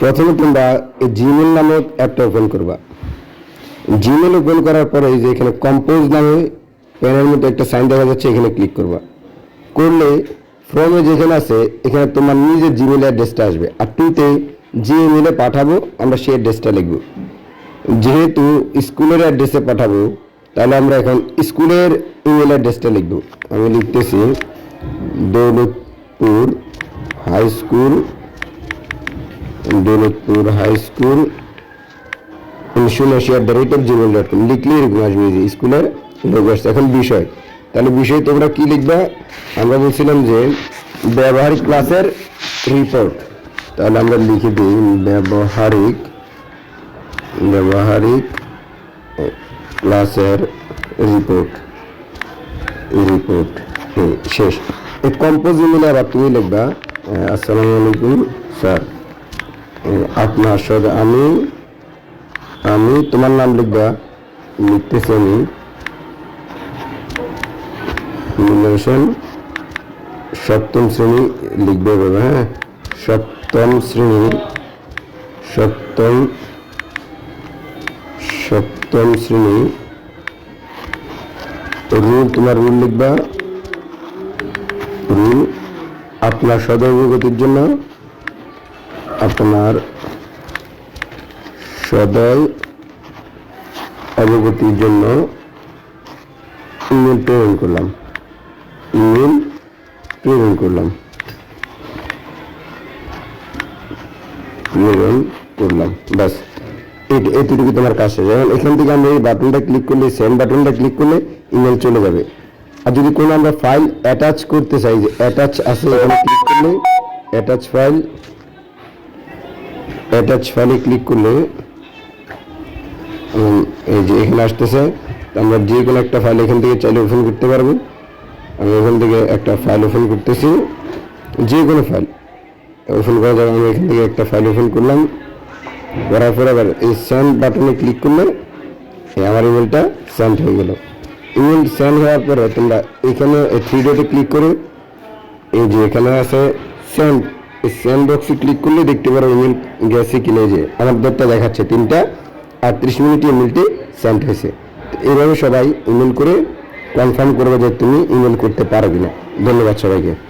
প্রথমে তোমরা এই জিমেল নামক অ্যাপটা ওপেন করবা। জিমেল ওপেন করার পরে যে এখানে কম্পোজ নামে প্যানের মধ্যে একটা সাইন দেখা যাচ্ছে, এখানে ক্লিক করবা। করলে ফ্রমে যেখানে আছে, এখানে তোমার নিজের জিমেল অ্যাড্রেসটা আসবে। আর টুতে যে ইমেলে পাঠাবো, আমরা সেই অ্যাড্রেসটা লিখব। যেহেতু স্কুলের অ্যাড্রেসে পাঠাবো, তাহলে আমরা এখন স্কুলের ইমেল অ্যাড্রেসটা লিখব। আমি লিখতেছি, Daulatpur high school Daulatpur high school উনিশশো the rate of Gmail dot com লিখলে এরকম আসবে যে স্কুলের লোগো আসছে এখন বিষয় তাহলে বিষয় তোমরা কি লিখবা? আমরা বলছিলাম যে ব্যবহারিক ক্লাসের রিপোর্ট তাহলে আমরা লিখে দিই ব্যবহারিক ব্যবহারিক ক্লাসের রিপোর্ট রিপোর্ট শেষ। এই কম্পোজ ইমেলে আবার তুমি লিখবা। আহ, আসসালামু আলাইকুম স্যার। আপনার সাথে আমি আমি তোমার নাম লিখবা, লিখতেছি আমি। সপ্তম শ্রেণি লিখবে বাবা হ্যাঁ? সপ্তম শ্রেণির সপ্তম সপ্তম শ্রেণি। রুল তোমার রুল লিখবা। রুল আপনার সদর্ভগতির জন্য আপনার সদয় অবগতির জন্য ইমেল প্রেরণ করলাম। ইমেল প্রেরণ করলাম। প্রেরণ করলাম। বাস এই- এইটুকু তোমার কাজ শেষ। এখন এখান থেকে আমরা এই বাটনটা ক্লিক করলে সেন্ড বাটনটা ক্লিক করলে ইমেল চলে যাবে। আর যদি কোনো আমরা ফাইল অ্যাটাচ করতে চাই, যে অ্যাটাচ আছে, এখানে ক্লিক করলে অ্যাটাচ ফাইল অ্যাটাচ ফাইলে ক্লিক করলে এই যে এখানে আসতেছে, আমরা যে কোনো একটা ফাইল এখান থেকে চাইলে ওপেন করতে পারব। আমি এখান থেকে একটা ফাইল ওপেন করতেছি যে কোনো ফাইল ওপেন করা যাবে আমি এখান থেকে একটা ফাইল ওপেন করলাম। করার পরে আবার এই সেন্ড বাটনে ক্লিক করলে আমার ইমেলটা সেন্ড হয়ে গেল। ইমেল সেন্ড হওয়ার পরে তোমরা এখানে থ্রি ডটে ক্লিক করে, এই যে এখানে আছে সেন্ড সেন্ড বক্সে ক্লিক করলে দেখতে পারো ইমেল গেছে কিনে যে আমার দরটা দেখাচ্ছে তিনটা, আটত্রিশ মিনিটে ইমেলটি সেন্ড হয়েছে। এইভাবে সবাই ইমেল করে কনফার্ম করবে যে তুমি ইমেল করতে পারো কিনা। ধন্যবাদ সবাইকে।